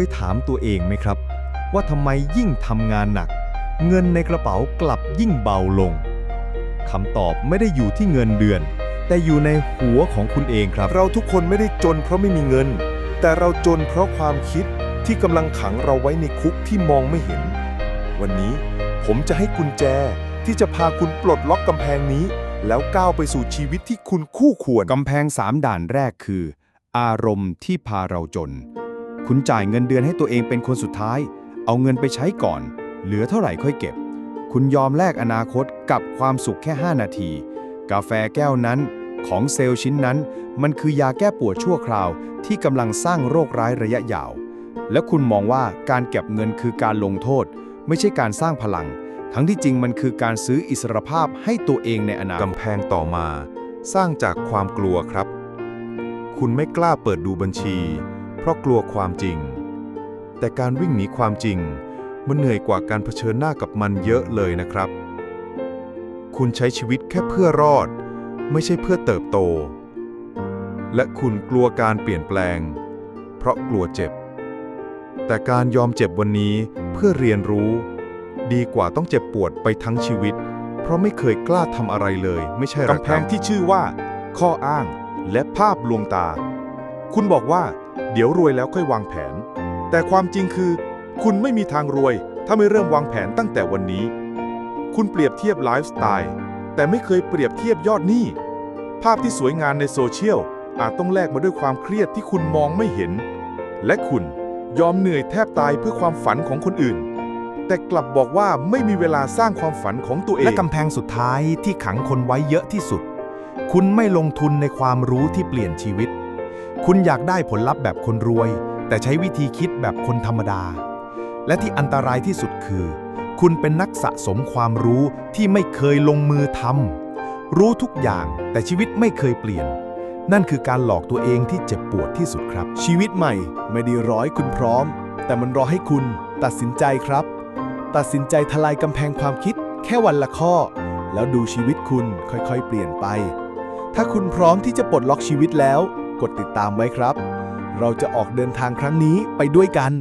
ยถามตัวเองไหมครับ ว่าทำไมยิ่งทำงานหนัก เงินในกระเป๋ากลับยิ่งเบาลงคำตอบไม่ได้อยู่ที่เงินเดือน แต่อยู่ในหัวของคุณเองครับ เราทุกคนไม่ได้จนเพราะไม่มีเงิน แต่เราจนเพราะความคิดที่กำลังขังเราไว้ในคุกที่มองไม่เห็น วันนี้ผมจะให้กุญแจที่จะพาคุณปลดล็อกกำแพงนี้ แล้วก้าวไปสู่ชีวิตที่คุณคู่ควรกำแพงสามด่านแรกคือ อารมณ์ที่พาเราจน คุณจ่ายเงินเดือนให้ตัวเองเป็นคนสุดท้าย เอาเงินไปใช้ก่อน เหลือเท่าไหร่ค่อยเก็บ คุณยอมแลกอนาคตกับความสุขแค่ 5 นาที กาแฟแก้วนั้น ของเซลล์ชิ้นนั้น มันคือยาแก้ปวดชั่วคราว ที่กำลังสร้างโรคร้ายระยะยาว และคุณมองว่าการเก็บเงินคือการลงโทษ ไม่ใช่การสร้างพลัง ทั้งที่จริงมันคือการซื้ออิสรภาพให้ตัวเองในอนาคตกำแพงต่อมา สร้างจากความกลัวครับ คุณไม่กล้าเปิดดูบัญชี เพราะกลัวความจริง แต่การวิ่งหนีความจริง มันเหนื่อยกว่าการเผชิญหน้ากับมันเยอะเลยนะครับ คุณใช้ชีวิตแค่เพื่อรอด ไม่ใช่เพื่อเติบโต และคุณกลัวการเปลี่ยนแปลง เพราะกลัวเจ็บ แต่การยอมเจ็บวันนี้เพื่อเรียนรู้ ดีกว่าต้องเจ็บปวดไปทั้งชีวิต เพราะไม่เคยกล้าทำอะไรเลย ไม่ใช่หรอกกำแพงที่ชื่อว่า ข้ออ้างและภาพลวงตา คุณบอกว่า เดี๋ยวรวยแล้วค่อยวางแผน แต่ความจริงคือ คุณไม่มีทางรวย ถ้าไม่เริ่มวางแผนตั้งแต่วันนี้ คุณเปรียบเทียบไลฟ์สไตล์แต่ไม่เคยเปรียบเทียบยอดหนี้ ภาพที่สวยงามในโซเชียลอาจต้องแลกมาด้วยความเครียดที่คุณมองไม่เห็น และคุณยอมเหนื่อยแทบตายเพื่อความฝันของคนอื่น แต่กลับบอกว่าไม่มีเวลาสร้างความฝันของตัวเอง และกำแพงสุดท้ายที่ขังคนไว้เยอะที่สุด คุณไม่ลงทุนในความรู้ที่เปลี่ยนชีวิต คุณอยากได้ผลลัพธ์แบบคนรวย แต่ใช้วิธีคิดแบบคนธรรมดา และที่อันตรายที่สุดคือ คุณเป็นนักสะสมความรู้ที่ไม่เคยลงมือทำรู้ทุกอย่างแต่ชีวิตไม่เคยเปลี่ยน นั่นคือการหลอกตัวเองที่เจ็บปวดที่สุดครับ ชีวิตใหม่ไม่ได้รอให้คุณพร้อม แต่มันรอให้คุณตัดสินใจครับ ตัดสินใจทลายกำแพงความคิด แค่วันละข้อ แล้วดูชีวิตคุณค่อยๆ เปลี่ยนไป ถ้าคุณพร้อมที่จะปลดล็อกชีวิตแล้ว กดติดตามไว้ครับ เราจะออกเดินทางครั้งนี้ไปด้วยกัน